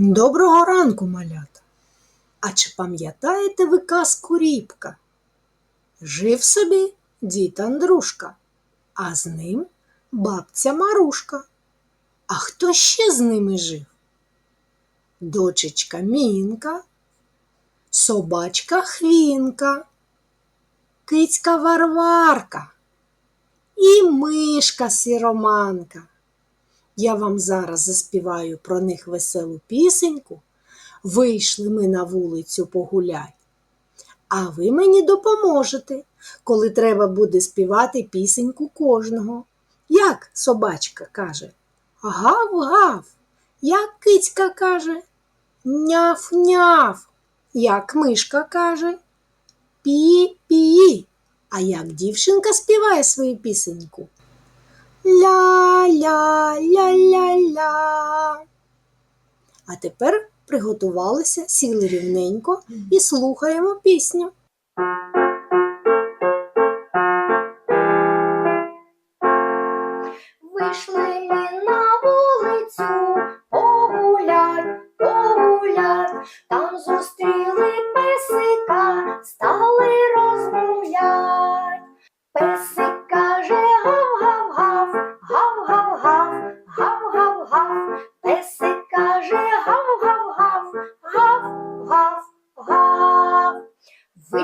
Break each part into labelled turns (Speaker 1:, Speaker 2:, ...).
Speaker 1: Доброго ранку, малята! А чи пам'ятаєте ви казку Рібка? Жив собі дід Андрушка, а з ним бабця Марушка. А хто ще з ними жив? Дочечка Мінка, собачка Хвінка, кицька Варварка і мишка Сіроманка. Я вам зараз заспіваю про них веселу пісеньку. Вийшли ми на вулицю погулять. А ви мені допоможете, коли треба буде співати пісеньку кожного. Як собачка каже? Гав-гав. Як кицька каже? Няф-няф. Як мишка каже? Пі-пі. А як дівчинка співає свою пісеньку? Ля-ля-ля-ля-ля. А тепер приготувалися, сіли рівненько і слухаємо пісню.
Speaker 2: Вийшли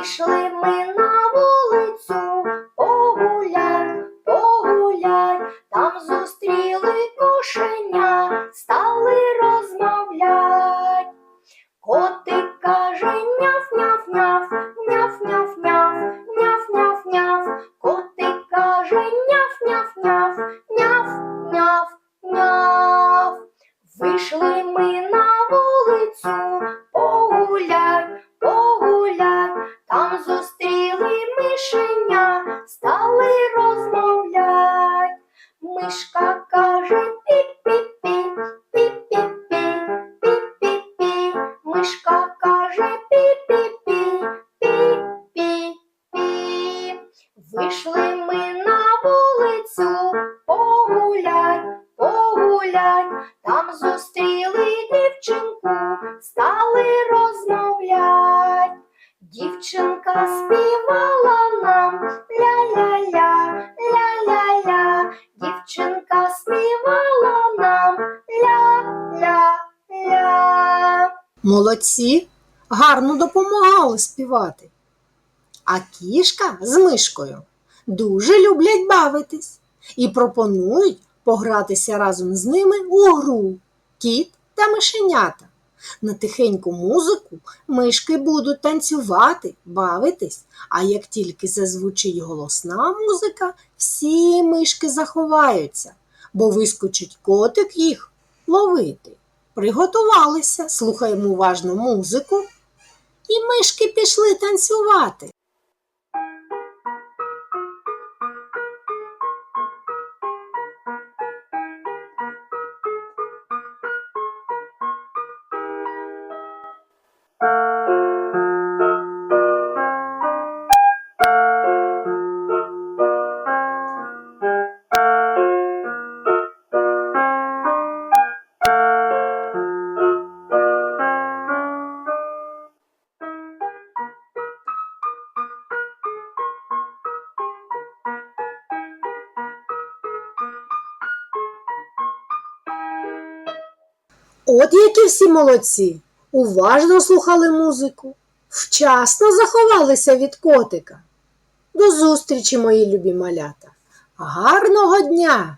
Speaker 2: Вийшли ми на вулицю погулять, погулять. Там зустріли кошеня, стали розмовлять. Котик каже няв-няв-няв, няв-няв-няв, няв-няв-няв. Котик каже няв-няв-няв, няв-няв-няв. Вийшли ми на Вийшли ми на вулицю погулять, погулять. Там зустріли дівчинку, стали розмовлять. Дівчинка співала нам ля-ля-ля, ля-ля-ля. Дівчинка співала нам ля-ля-ля.
Speaker 1: Молодці, гарно допомагали співати. А кішка з мишкою дуже люблять бавитись і пропонують погратися разом з ними у гру кіт та мишенята. На тихеньку музику мишки будуть танцювати, бавитись, а як тільки зазвучить голосна музика, всі мишки заховаються, бо вискочить котик їх ловити. Приготувалися, слухаємо уважно музику, і мишки пішли танцювати. От які всі молодці, уважно слухали музику, вчасно заховалися від котика. До зустрічі, мої любі малята. Гарного дня!